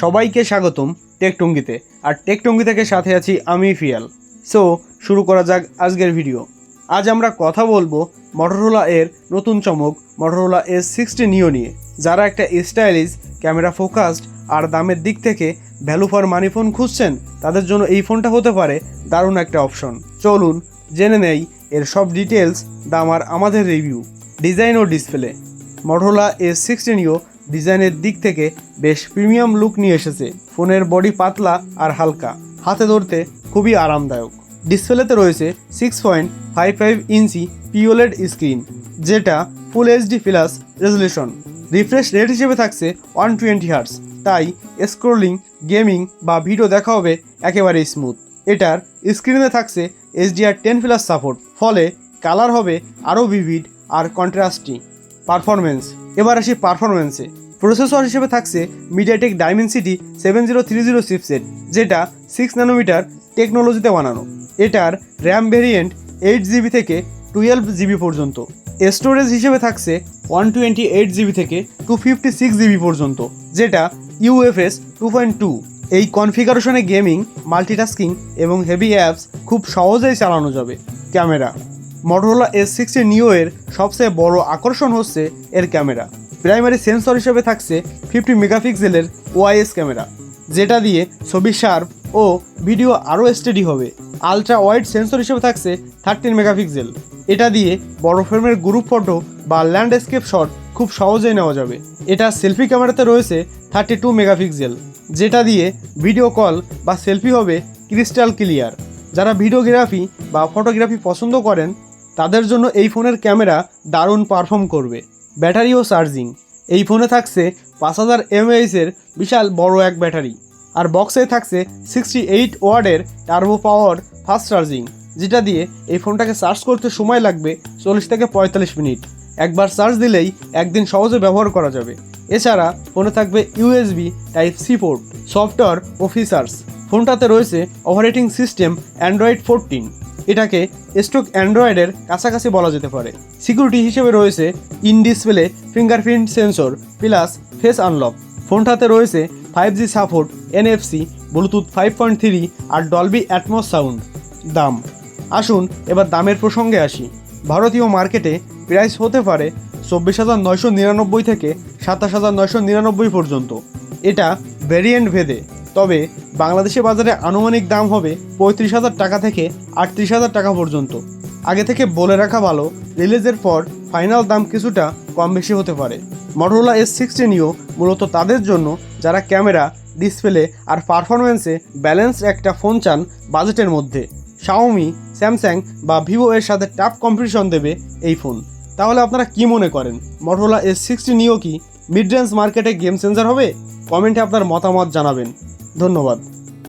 সবাইকে স্বাগতম টেকটঙ্গিতে আর টেকটঙ্গি থেকে সাথে আছি আমি ফিয়াল। সো শুরু করা যাক আজকের ভিডিও আজ আমরা কথা বলব মটোরোলা এর নতুন চমক মটোরোলা এস সিক্সটি নিও নিয়ে, যারা একটা স্টাইলিশ ক্যামেরা ফোকাসড আর দামের দিক থেকে ভ্যালু ফর মানি ফোন খুঁজছেন, তাদের জন্য এই ফোনটা হতে পারে দারুণ একটা অপশন চলুন জেনে নেই এর সব ডিটেলস দাম আর আমাদের রিভিউ ডিজাইন ও display Motorola S sixty neo ডিজাইনের দিক থেকে বেশ প্রিমিয়াম লুক নিয়ে এসেছে। ফোনের বডি পাতলা আর হালকা। হাতে ধরতে খুবই আরামদায়ক। ডিসপ্লেতে রয়েছে সিক্স পয়েন্ট ফাইভ ফাইভ ইঞ্চি পিওলেড স্ক্রিন যেটা full HD plus resolution refresh rate হিসেবে থাকছে ওয়ান টোয়েন্টি হার্টস তাই স্ক্রোলিং গেমিং বা ভিডিও দেখা হবে একেবারে স্মুথ এটার স্ক্রিনে থাকছে এইচডিআর টেন প্লাস সাপোর্ট ফলে কালার হবে আরও ভিভিড আর কন্ট্রাস্টি পারফরমেন্স এবার আসি পারফরমেন্সে প্রসেসর হিসেবে থাকছে MediaTek Dimensity seven zero three zero chipset যেটা সিক্স ন্যানোমিটার টেকনোলজিতে বানানো। এটার র্যাম ভেরিয়েন্ট এইট জিবি থেকে টুয়েলভ জিবি পর্যন্ত। স্টোরেজ হিসেবে থাকছে ওয়ান টোয়েন্টি এইট জিবি থেকে টু ফিফটি সিক্স জিবি পর্যন্ত, যেটা ইউএফএস টু পয়েন্ট টু এই কনফিগারেশনে গেমিং মাল্টিটাস্কিং এবং হেভি অ্যাপস খুব সহজেই চালানো যাবে। ক্যামেরা মটোরোলা এস সিক্সটি নিও এর সবচেয়ে বড় আকর্ষণ হচ্ছে এর ক্যামেরা। প্রাইমারি সেন্সর হিসেবে থাকছে ফিফটি মেগাপিক্সেলের ওআইএস ক্যামেরা, যেটা দিয়ে ছবি শার্প ও ভিডিও আরও স্টেডি হবে। আলট্রা ওয়াইড সেন্সর হিসেবে থাকছে থার্টিন মেগাপিক্সেল এটা দিয়ে বড় ফ্রেমের গ্রুপ ফটো বা ল্যান্ডস্কেপ শট খুব সহজেই নেওয়া যাবে। এটা সেলফি ক্যামেরাতে রয়েছে থার্টি টু মেগাপিক্সেল যেটা দিয়ে ভিডিও কল বা সেলফি হবে ক্রিস্টাল ক্লিয়ার যারা ভিডিওগ্রাফি বা ফটোগ্রাফি পছন্দ করেন তাদের জন্য এই ফোনের ক্যামেরা দারুণ পারফর্ম করবে। ব্যাটারি ও চার্জিং এই ফোনে থাকছে পাঁচ হাজার এমএএইচের বিশাল বড় এক ব্যাটারি। আর বক্সে থাকছে সিক্সটি এইট ওয়ার্ডের টার্বো পাওয়ার ফাস্ট চার্জিং যেটা দিয়ে এই ফোনটাকে চার্জ করতে সময় লাগবে চল্লিশ থেকে পঁয়তাল্লিশ মিনিট। একবার চার্জ দিলেই একদিন সহজে ব্যবহার করা যাবে। এছাড়া ফোনে থাকবে USB type C port software ও ফিচার্স ফোনটাতে রয়েছে অপারেটিং সিস্টেম অ্যান্ড্রয়েড ফোরটিন এটাকে স্টক অ্যান্ড্রয়েডের কাছাকাছি বলা যেতে পারে। সিকিউরিটি হিসেবে রয়েছে in display fingerprint sensor plus face unlock ফোনটাতে রয়েছে five G support NFC Bluetooth five point three আর ডলবি অ্যাটমস সাউন্ড দাম। আসুন এবার দামের প্রসঙ্গে আসি। ভারতীয় মার্কেটে প্রাইস হতে পারে চব্বিশ হাজার নয়শো নিরানব্বই থেকে সাতাশ হাজার নয়শো নিরানব্বই পর্যন্ত। এটা ভেরিয়েন্ট ভেদে। তবে বাংলাদেশে বাজারে আনুমানিক দাম হবে পঁয়ত্রিশ হাজার টাকা থেকে আটত্রিশ হাজার টাকা পর্যন্ত। আগে থেকে বলে রাখা ভালো, রিলিজের পর ফাইনাল দাম কিছুটা কম বেশি হতে পারে। মটোরোলা এস সিক্সটিনিও মূলত তাদের জন্য, যারা ক্যামেরা, ডিসপ্লে আর পারফরমেন্সে ব্যালেন্স একটা ফোন চান বাজেটের মধ্যে। শাওমি স্যামসাং বা ভিভো এর সাথে টাফ কম্পিটিশন দেবে এই ফোন। তাহলে আপনারা কি মনে করেন? মটোরোলা এস সিক্সটি নিও কি মিড রেঞ্জ মার্কেটে গেম চেঞ্জার হবে? কমেন্টে আপনার মতামত জানাবেন। ধন্যবাদ।